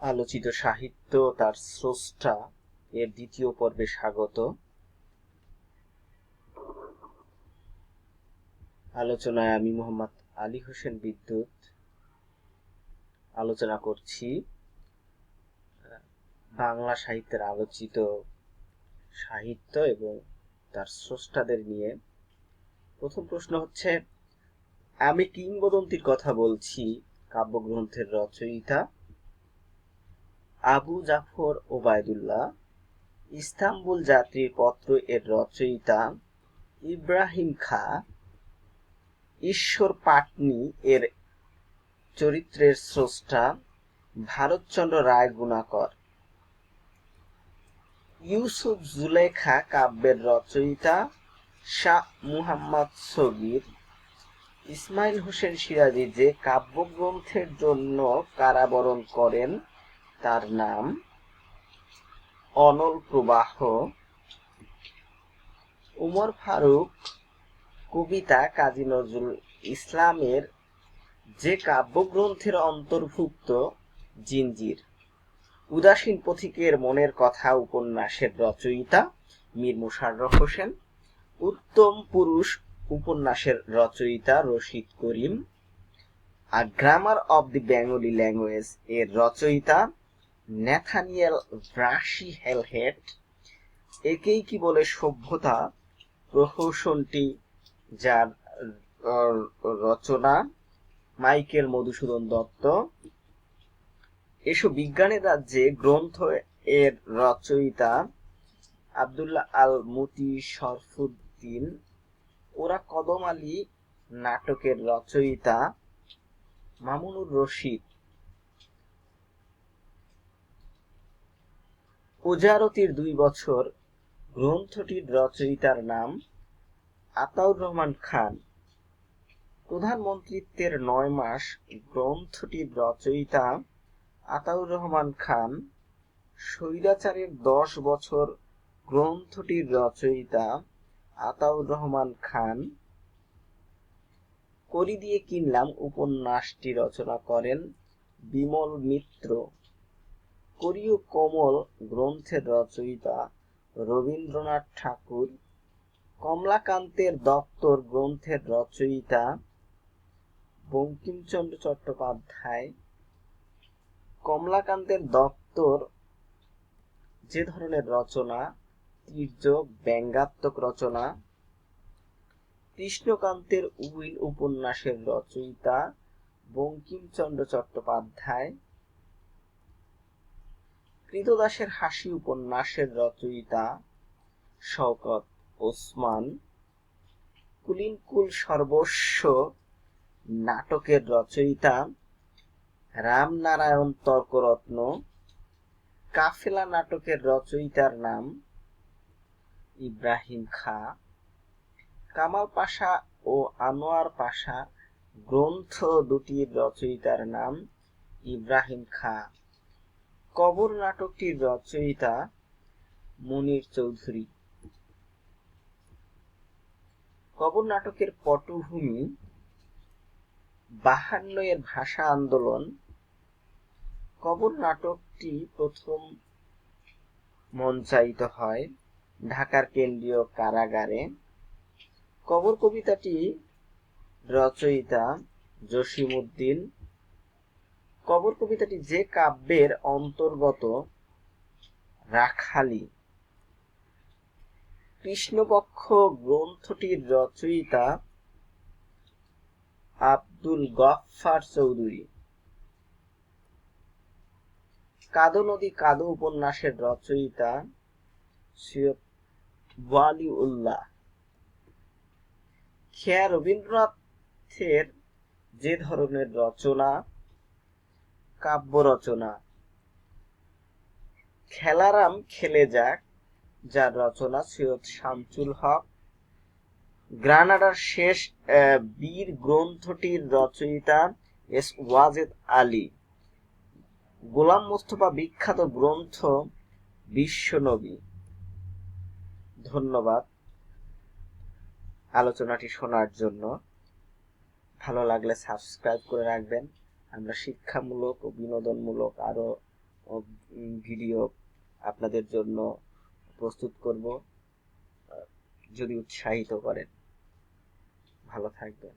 আলোচিত সাহিত্য তার স্রষ্টা। এর দ্বিতীয় পর্বে স্বাগত। আলোচনায় আমি মোহাম্মদ আলী হোসেন বিদ্যুৎ। আলোচনা করছি বাংলা সাহিত্যের আলোচিত সাহিত্য এবং তার স্রষ্টাদের নিয়ে। প্রথম প্রশ্ন হচ্ছে, আমি কিংবদন্তির কথা বলছি, কাব্যগ্রন্থের রচয়িতা। আবু জাফর ওবায়দুল্লাহ, ইস্তাম্বুল যাত্রীর পত্র এর রচয়িতা ইব্রাহিম খা, ঈশ্বর পাটনি এর চরিত্রের স্রষ্টা ভারতচন্দ্র রায় গুণাকর। ইউসুফ জুলেখা কাব্যের রচয়িতা শাহ মুহাম্মদ সগির, ইসমাইল হোসেন সিরাজি যে কাব্যগ্রন্থের জন্য কারাবরণ করেন তার নাম অনল প্রবাহ। উমর ফারুক, কবিতা কাজী নজরুল ইসলামের যে কাব্যগ্রন্থের অন্তর্ভুক্ত জিঞ্জির। উদাসীন পথিকের মনের কথা উপন্যাসের রচয়িতা মীর মুশাররফ হোসেন। উত্তম পুরুষ উপন্যাসের রচয়িতা রশিদ করিম। আর grammar of the Bengali language এর রচয়িতা ন্যাথানিয়েল ব্রাশি হেলহেট একেই কি বলে সভ্যতা? প্রহসনটি যার রচনা মাইকেল মধুসূদন দত্ত। এসব বিজ্ঞানের রাজ্যে গ্রন্থ এর রচয়িতা আবদুল্লাহ আল মুতি শরফুদ্দিন। ওরা কদম আলী নাটকের রচয়িতা মামুনুর রশিদ। উজারতির দুই বছর গ্রন্থটির রচয়িতার নাম আতাউর রহমান খান। প্রধানমন্ত্রীত্বের নয় মাস গ্রন্থটির রচয়িতা আতাউর রহমান খান। স্বৈরাচারের দশ বছর গ্রন্থটির রচয়িতা আতাউর রহমান খান। করি দিয়ে কিনলাম উপন্যাসটি রচনা করেন বিমল মিত্র। করিও কমল গ্রন্থের রচয়িতা রবীন্দ্রনাথ ঠাকুর। কমলাকান্তের দপ্তর গ্রন্থের রচয়িতা বঙ্কিমচন্দ্র চট্টোপাধ্যায়। কমলাকান্তের দপ্তর যে ধরনের রচনা তীর্যক ব্যঙ্গাত্মক রচনা। কৃষ্ণকান্তের উইল উপন্যাসের রচয়িতা বঙ্কিমচন্দ্র চট্টোপাধ্যায়। কৃতদাসের হাসি উপন্যাসের রচয়িতা শওকত ওসমান কুলিনকুল সর্বস্ব নাটকের রচয়িতা রামনারায়ণ তর্করত্ন কাফেলা নাটকের রচয়িতার নাম ইব্রাহিম খা। কামাল পাশা ও আনোয়ার পাশা গ্রন্থ দুটির রচয়িতার নাম ইব্রাহিম খা। কবর নাটকটির রচয়িতা মুনির চৌধুরী। কবর নাটকের পটভূমি বাহান্ন এর ভাষা আন্দোলন। কবর নাটকটি প্রথম মঞ্চায়িত হয় ঢাকার কেন্দ্রীয় কারাগারে। কবর কবিতাটি রচয়িতা জসিমউদ্দিন কবর কবিতাটি যে কাব্যের অন্তর্গত রাখালি। কৃষ্ণপক্ষ গ্রন্থটির রচয়িতা আব্দুল গফফার চৌধুরী। কাদো নদী কাদো উপন্যাসের রচয়িতা সৈয়দ ওয়ালি উল্লাহ খেয়া রবীন্দ্রনাথের যে ধরনের রচনা কাব্য রচনা। খেলারাম খেলে যাক, যার রচনা সৈয়দ শামসুল হক। গ্রানাডার শেষ বীর গ্রন্থটির রচয়িতা এস ওয়াজেদ আলী। গোলাম মোস্তফা বিখ্যাত গ্রন্থ বিশ্বনবী। ধন্যবাদ আলোচনাটি শোনার জন্য। ভালো লাগলে সাবস্ক্রাইব করে রাখবেন। আমরা শিক্ষামূলক ও বিনোদনমূলক আরও ভিডিও আপনাদের জন্য প্রস্তুত করব। যদি উৎসাহিত করেন। ভালো থাকবেন।